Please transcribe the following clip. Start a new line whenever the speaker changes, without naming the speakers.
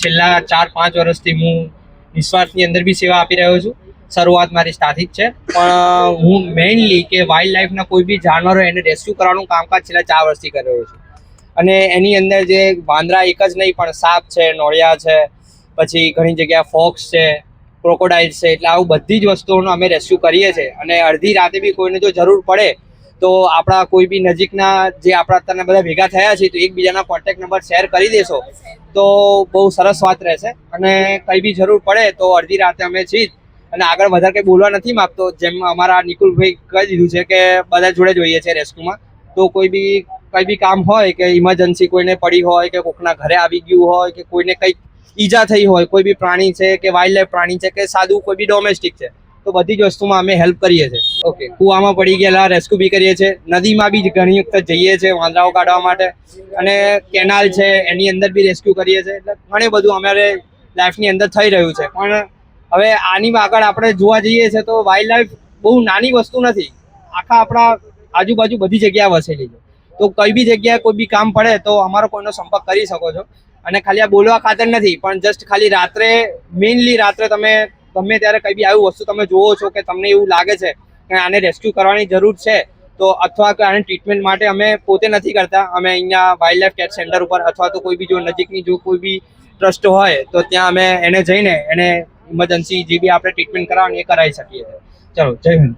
છેલ્લા ચાર, પાંચ વર્ષથી હું નિસ્વાર્થની અંદર બી સેવા આપી રહ્યો છું. શરૂઆત મારી ત્યાંથી જ છે. પણ હું મેઇનલી કે વાઇલ્ડ લાઈફના કોઈ બી જાનવરો એને રેસ્ક્યુ કરવાનું કામકાજ છેલ્લા ચાર વર્ષથી કરી રહ્યો છું. અને એની અંદર જે વાંદરા એક જ નહીં, પણ સાપ છે, નોળિયા છે, પછી ઘણી જગ્યાએ ફોક્સ છે, ક્રોકોડાઇલ છે, એટલે આવું બધી જ વસ્તુઓનો અમે રેસ્ક્યુ કરીએ છીએ. અને અડધી રાતે બી કોઈને જો જરૂર પડે તો આપણા કોઈ બી નજીકના જે આપણા અત્યારના બધા ભેગા થયા છે, તો એકબીજાના કોન્ટેક્ટ નંબર શેર કરી દેશો. તો બહુ સરસ વાત રહેશે. અને કંઈ બી જરૂર પડે તો અડધી રાતે અમે છીએ. અને આગળ વધારે કંઈ બોલવા નથી માગતો. જેમ અમારા નિકુલભાઈ કહી દીધું છે કે બધા જોડે જોઈએ છે રેસ્ક્યુમાં. તો કોઈ બી, કંઈ બી કામ હોય કે ઇમરજન્સી કોઈને પડી હોય કે કોકના ઘરે આવી ગયું હોય કે કોઈને કંઈક ઈજા થઈ હોય, કોઈ બી પ્રાણી છે કે વાઇલ્ડ લાઈફ પ્રાણી છે કે સાદું કોઈ બી ડોમેસ્ટિક છે તો બધી જ વસ્તુમાં અમે હેલ્પ કરીએ છીએ. ઓકે કૂવામાં પડી ગયેલા રેસ્ક્યુ બી કરીએ છીએ. નદીમાં બી ઘણી વખત જઈએ છીએ વાંદરાઓ કાઢવા માટે. અને કેનાલ છે, એની અંદર બી રેસ્ક્યુ કરીએ છીએ. એટલે ઘણું બધું અમારે લાઈફની અંદર થઈ રહ્યું છે. પણ હવે આની આગળ આપણે જોવા જઈએ છીએ તો વાઇલ્ડ લાઈફ બહુ નાની વસ્તુ નથી. આખા આપણા આજુબાજુ બધી જગ્યાએ વસેલી છે. તો કઈ બી જગ્યાએ કોઈ બી કામ પડે તો અમારો કોઈનો સંપર્ક કરી શકો છો. અને ખાલી આ બોલવા ખાતર નથી, પણ જસ્ટ ખાલી રાત્રે મેઇનલી રાત્રે તમે ગમે ત્યારે કઈ બી આવી વસ્તુ તમે જુઓ છો કે તમને એવું લાગે છે કે આને રેસ્ક્યુ કરવાની જરૂર છે, તો અથવા કે આને ટ્રીટમેન્ટ માટે અમે પોતે નથી કરતા. અમે અહીંયા વાઇલ્ડ લાઈફ કેટ સેન્ટર ઉપર અથવા તો કોઈ બી જો નજીકની જો કોઈ બી ટ્રસ્ટ હોય, તો ત્યાં અમે એને જઈને એને ઇમરજન્સી જે બી આપણે ટ્રીટમેન્ટ કરાવવાની એ કરાવી શકીએ. ચલો, જય હિન્દ.